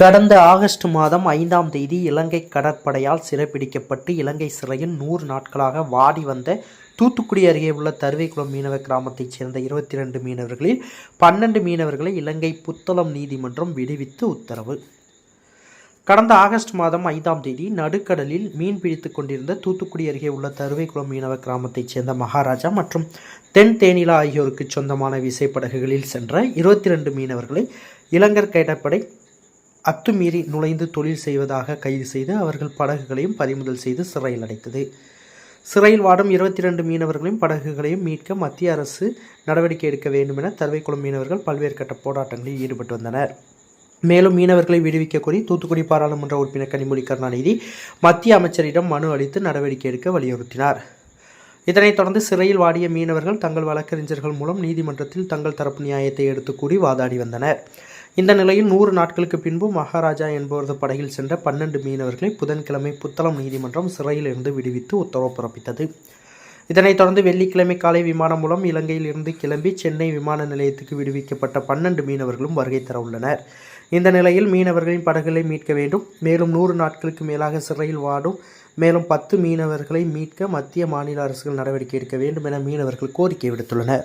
கடந்த ஆகஸ்ட் மாதம் ஐந்தாம் தேதி இலங்கை கடற்படையால் சிறைப்பிடிக்கப்பட்டு இலங்கை சிறையில் நூறு நாட்களாக வாடி வந்த தூத்துக்குடி அருகே உள்ள தருவைக்குளம் மீனவ கிராமத்தைச் சேர்ந்த இருபத்தி ரெண்டு மீனவர்களில் பன்னெண்டு மீனவர்களை இலங்கை புத்தளம் நீதிமன்றம் விடுவித்து உத்தரவு. கடந்த ஆகஸ்ட் மாதம் ஐந்தாம் தேதி நடுக்கடலில் மீன் பிடித்து கொண்டிருந்த தூத்துக்குடி அருகே உள்ள தருவைக்குளம் மீனவ கிராமத்தைச் சேர்ந்த மகாராஜா மற்றும் தென் தேனிலா ஆகியோருக்கு சொந்தமான விசைப்படகுகளில் சென்ற இருபத்தி ரெண்டு மீனவர்களை இலங்கர் கடற்படை அத்துமீறி நுழைந்து தொழில் செய்வதாக கைது செய்து அவர்கள் படகுகளையும் பறிமுதல் செய்து சிறையில் அடைத்தது. சிறையில் வாடும் இருபத்தி ரெண்டு மீனவர்களையும் படகுகளையும் மீட்க மத்திய அரசு நடவடிக்கை எடுக்க வேண்டும் என தருவைக்குளம் மீனவர்கள் பல்வேறு கட்ட போராட்டங்களில் ஈடுபட்டு வந்தனர். மேலும் மீனவர்களை விடுவிக்க கோரி தூத்துக்குடி பாராளுமன்ற உறுப்பினர் கனிமொழி கருணாநிதி மத்திய அமைச்சரிடம் மனு அளித்து நடவடிக்கை எடுக்க வலியுறுத்தினார். இதனைத் தொடர்ந்து சிறையில் வாடிய மீனவர்கள் தங்கள் வழக்கறிஞர்கள் மூலம் நீதிமன்றத்தில் தங்கள் தரப்பு நியாயத்தை எடுத்து கூறி வாதாடி வந்தனர். இந்த நிலையில் நூறு நாட்களுக்கு பின்பு மகாராஜா என்பவரது படகில் சென்ற பன்னெண்டு மீனவர்களை புதன்கிழமை புத்தளம் நீதிமன்றம் சிறையில் இருந்து விடுவித்து உத்தரவு பிறப்பித்தது. இதனைத் தொடர்ந்து வெள்ளிக்கிழமை காலை விமானம் மூலம் இலங்கையில் இருந்து கிளம்பி சென்னை விமான நிலையத்துக்கு விடுவிக்கப்பட்ட பன்னெண்டு மீனவர்களும் வருகை தர உள்ளனர். இந்த நிலையில் மீனவர்களின் படகுகளை மீட்க வேண்டும். மேலும் நூறு நாட்களுக்கு மேலாக சிறையில் வாடும் மேலும் பத்து மீனவர்களை மீட்க மத்திய மாநில அரசுகள் நடவடிக்கை எடுக்க வேண்டும் என மீனவர்கள் கோரிக்கை விடுத்துள்ளனர்.